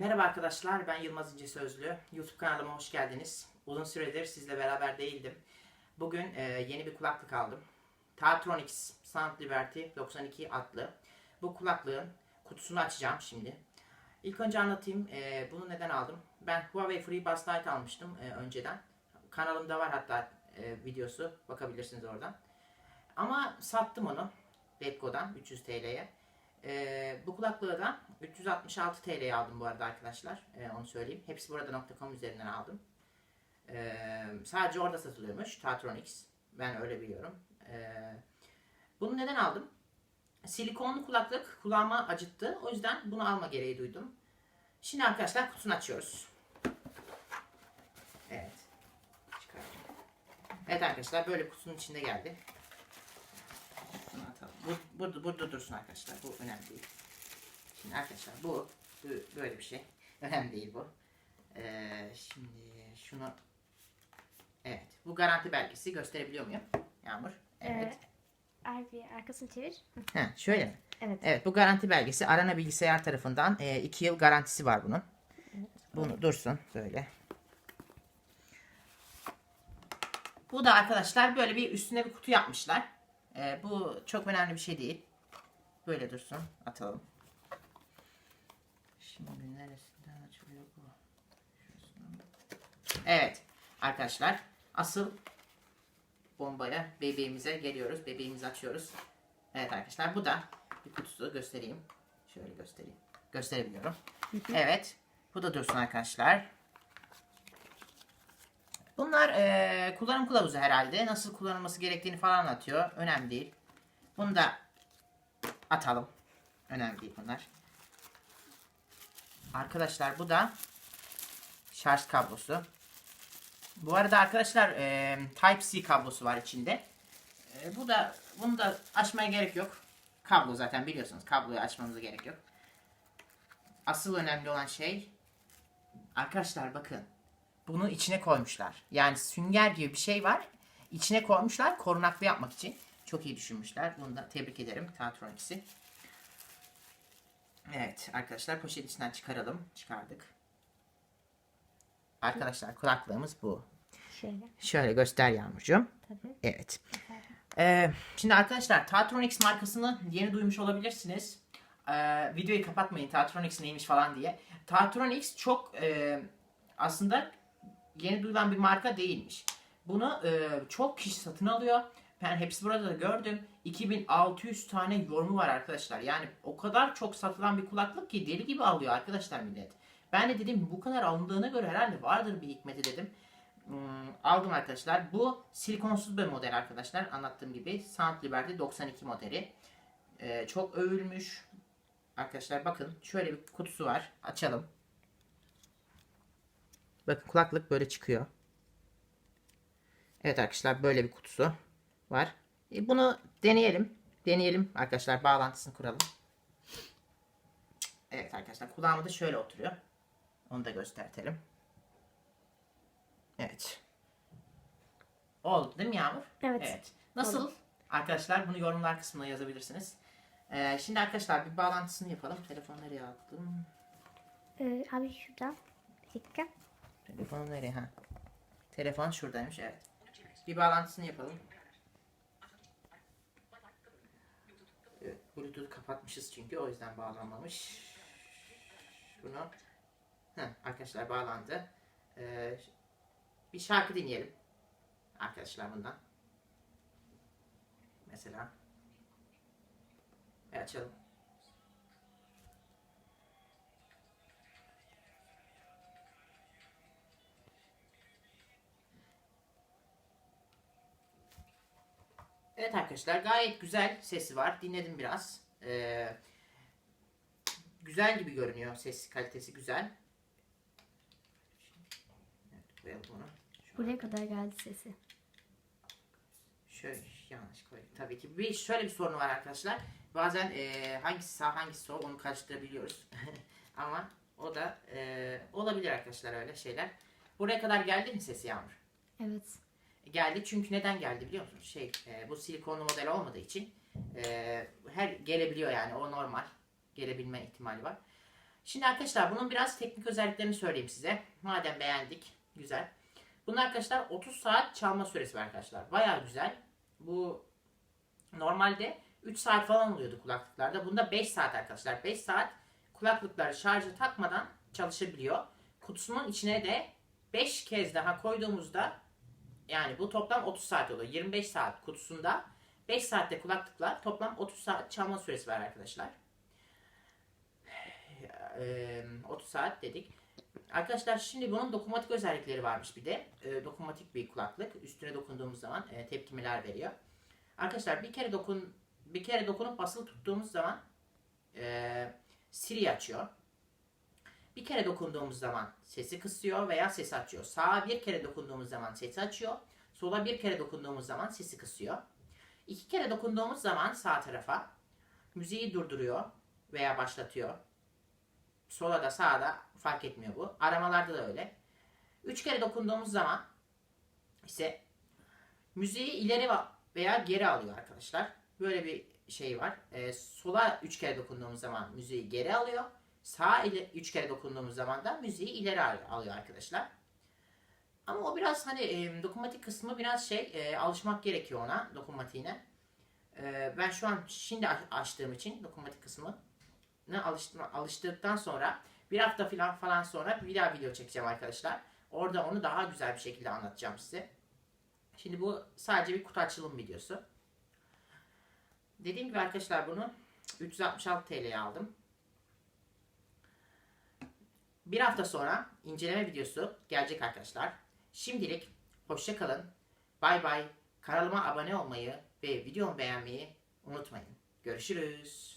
Merhaba arkadaşlar, ben Yılmaz İnce Sözlü. YouTube kanalıma hoş geldiniz. Uzun süredir sizle beraber değildim. Bugün e, yeni bir kulaklık aldım. Tatronics Sound Liberty 92 adlı. Bu kulaklığın kutusunu açacağım şimdi. İlk önce anlatayım e, bunu neden aldım. Ben Huawei FreeBuds Lite almıştım e, önceden. Kanalımda var hatta e, videosu, bakabilirsiniz oradan. Ama sattım onu Letgo'dan 300 TL'ye. Ee, bu kulaklığı da 366 TL'ye aldım bu arada arkadaşlar. Ee, onu söyleyeyim. Hepsi burada.com üzerinden aldım. Ee, sadece orada satılıyormuş. Tatronics. Ben öyle biliyorum. Ee, bunu neden aldım? Silikonlu kulaklık kulağıma acıttı. O yüzden bunu alma gereği duydum. Şimdi arkadaşlar kutusunu açıyoruz. Evet. Çıkartayım. Evet arkadaşlar böyle kutunun içinde geldi. Bu, burada, burada dursun arkadaşlar. Bu önemli değil. Şimdi arkadaşlar bu, bu böyle bir şey. Önemli değil bu. Ee, şimdi şunu Evet. Bu garanti belgesi gösterebiliyor muyum? Yağmur. Evet. Ee, Abi arkasını çevir. Ha, şöyle mi? Evet. Evet bu garanti belgesi Arana Bilgisayar tarafından 2 yıl garantisi var bunun. Bunu dursun böyle. Bu da arkadaşlar böyle bir üstüne bir kutu yapmışlar. Ee, bu çok önemli bir şey değil. Böyle dursun. Atalım. Şimdi neresinden açılıyor bu? Evet arkadaşlar asıl bombaya bebeğimize geliyoruz. Bebeğimizi açıyoruz. Evet arkadaşlar bu da bir kutusu göstereyim. Şöyle göstereyim. Gösterebiliyorum. evet. Bu da dursun arkadaşlar. Bunlar eee, kullanım kılavuzu herhalde. Nasıl kullanılması gerektiğini falan anlatıyor. Önemli değil. Bunu da atalım. Önemli değil bunlar. Arkadaşlar bu da şarj kablosu. Bu arada arkadaşlar eee, Type-C kablosu var içinde. E, bu da bunu da açmaya gerek yok. Kablo zaten biliyorsunuz. Kabloyu açmamıza gerek yok. Asıl önemli olan şey arkadaşlar bakın. Bunu içine koymuşlar. Yani sünger gibi bir şey var. İçine koymuşlar korunaklı yapmak için. Çok iyi düşünmüşler. Bunu da tebrik ederim Tatronics'i. Evet arkadaşlar poşetin içinden çıkaralım. Çıkardık. Arkadaşlar kulaklığımız bu. Şöyle. Şöyle göster Yağmurcuğum. Tabii. Evet. Ee, şimdi arkadaşlar Tatronics markasını yeni duymuş olabilirsiniz. Ee, videoyu kapatmayın Tatronics neymiş falan diye. Tatronics çok e, aslında yeni duyulan bir marka değilmiş. Bunu e, çok kişi satın alıyor. Ben hepsi burada da gördüm. 2600 tane yorumu var arkadaşlar. Yani o kadar çok satılan bir kulaklık ki deli gibi alıyor arkadaşlar millet. Ben de dedim bu kadar alındığına göre herhalde vardır bir hikmeti dedim. Hmm, aldım arkadaşlar. Bu silikonsuz bir model arkadaşlar. Anlattığım gibi Sound Liberty 92 modeli. Ee, çok övülmüş. Arkadaşlar bakın şöyle bir kutusu var. Açalım. Bakın kulaklık böyle çıkıyor. Evet arkadaşlar böyle bir kutusu var. E, bunu deneyelim. Deneyelim arkadaşlar. Bağlantısını kuralım. Evet arkadaşlar kulağıma da şöyle oturuyor. Onu da göstertelim. Evet. Oldu değil mi Yağmur? Evet. Nasıl? Arkadaşlar bunu yorumlar kısmına yazabilirsiniz. Ee, şimdi arkadaşlar bir bağlantısını yapalım. Telefonu nereye attım? Ee, abi şurada. Bir dakika. Telefonu nereye? Ha. Telefon şuradaymış evet. Bir bağlantısını yapalım. Evet, Bluetooth kapatmışız çünkü o yüzden bağlanmamış. Şunu. Heh, arkadaşlar bağlandı. Ee, bir şarkı dinleyelim. Arkadaşlar bundan. Mesela. Ve açalım. Evet arkadaşlar gayet güzel sesi var. Dinledim biraz. Ee, güzel gibi görünüyor. Ses kalitesi güzel. Evet, koyalım bunu. Buraya kadar geldi sesi. Şöyle yanlış koydum. Tabii ki bir şöyle bir sorun var arkadaşlar. Bazen e, hangisi sağ hangisi sol onu karıştırabiliyoruz. Ama o da e, olabilir arkadaşlar öyle şeyler. Buraya kadar geldi mi sesi Yağmur? Evet. Geldi çünkü neden geldi biliyor musunuz? Şey e, bu silikonlu model olmadığı için e, her gelebiliyor yani o normal. Gelebilme ihtimali var. Şimdi arkadaşlar bunun biraz teknik özelliklerini söyleyeyim size. Madem beğendik. Güzel. Bunun arkadaşlar 30 saat çalma süresi var arkadaşlar. Baya güzel. Bu normalde 3 saat falan oluyordu kulaklıklarda. Bunda 5 saat arkadaşlar. 5 saat kulaklıkları şarjı takmadan çalışabiliyor. Kutusunun içine de 5 kez daha koyduğumuzda yani bu toplam 30 saat oluyor. 25 saat kutusunda 5 saatte kulaklıklar toplam 30 saat çalma süresi var arkadaşlar. Eee, 30 saat dedik. Arkadaşlar şimdi bunun dokunmatik özellikleri varmış bir de. Ee, dokunmatik bir kulaklık. Üstüne dokunduğumuz zaman tepkimeler veriyor. Arkadaşlar bir kere dokun bir kere dokunup basılı tuttuğumuz zaman e, Siri açıyor. Bir kere dokunduğumuz zaman sesi kısıyor veya sesi açıyor. Sağa bir kere dokunduğumuz zaman sesi açıyor. Sola bir kere dokunduğumuz zaman sesi kısıyor. İki kere dokunduğumuz zaman sağ tarafa müziği durduruyor veya başlatıyor. Sola da sağa da fark etmiyor bu. Aramalarda da öyle. Üç kere dokunduğumuz zaman ise müziği ileri veya geri alıyor arkadaşlar. Böyle bir şey var. Ee, sola üç kere dokunduğumuz zaman müziği geri alıyor. Sağa ile üç kere dokunduğumuz zaman da müziği ileri al- alıyor arkadaşlar. Ama o biraz hani e, dokunmatik kısmı biraz şey e, alışmak gerekiyor ona dokunmatiğine. E, ben şu an şimdi aç- açtığım için dokunmatik kısmı ne alıştırma, alıştıktan sonra bir hafta falan falan sonra bir daha video çekeceğim arkadaşlar. Orada onu daha güzel bir şekilde anlatacağım size. Şimdi bu sadece bir kutu açılım videosu. Dediğim gibi arkadaşlar bunu 366 TL'ye aldım. Bir hafta sonra inceleme videosu gelecek arkadaşlar. Şimdilik hoşça kalın. Bay bay. Kanalıma abone olmayı ve videomu beğenmeyi unutmayın. Görüşürüz.